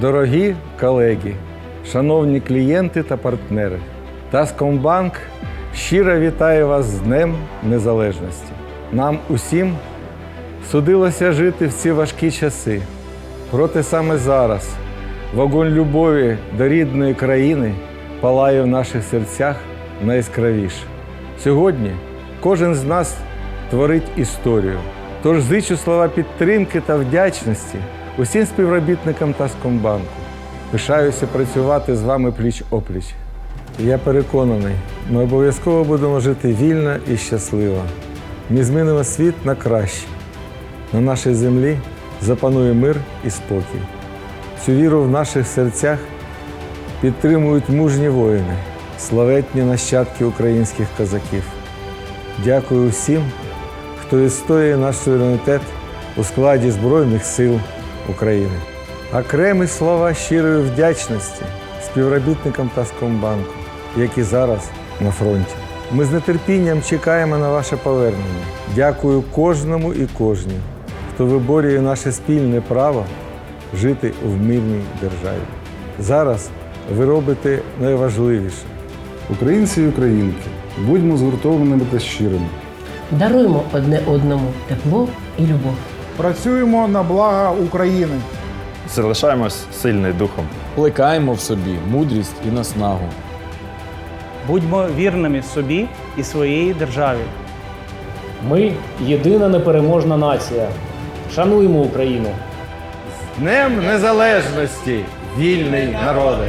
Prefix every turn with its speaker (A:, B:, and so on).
A: Дорогі колеги, шановні клієнти та партнери, Таскомбанк щиро вітає вас з Днем Незалежності. Нам усім судилося жити в ці важкі часи. Проте саме зараз вогонь любові до рідної країни палає в наших серцях найяскравіше. Сьогодні кожен з нас творить історію. Тож зичу слова підтримки та вдячності усім співробітникам Таскомбанку. Пишаюся працювати з вами пліч-опліч. Я переконаний, ми обов'язково будемо жити вільно і щасливо. Ми змінимо світ на краще. На нашій землі запанує мир і спокій. Цю віру в наших серцях підтримують мужні воїни, славетні нащадки українських козаків. Дякую всім, хто відстоює наш суверенітет у складі Збройних сил України. Окремі слова щирої вдячності співробітникам Таскомбанку, які зараз на фронті. Ми з нетерпінням чекаємо на ваше повернення. Дякую кожному і кожній, хто виборює наше спільне право жити в мирній державі. Зараз ви робите найважливіше.
B: Українці і українки, будьмо згуртованими та щирими.
C: Даруємо одне одному тепло і любов.
D: Працюємо на благо України.
E: Залишаємось сильний духом.
F: Плекаємо в собі мудрість і наснагу.
G: Будьмо вірними собі і своїй державі.
H: Ми єдина непереможна нація. Шануємо Україну!
A: З Днем Незалежності, вільний народи!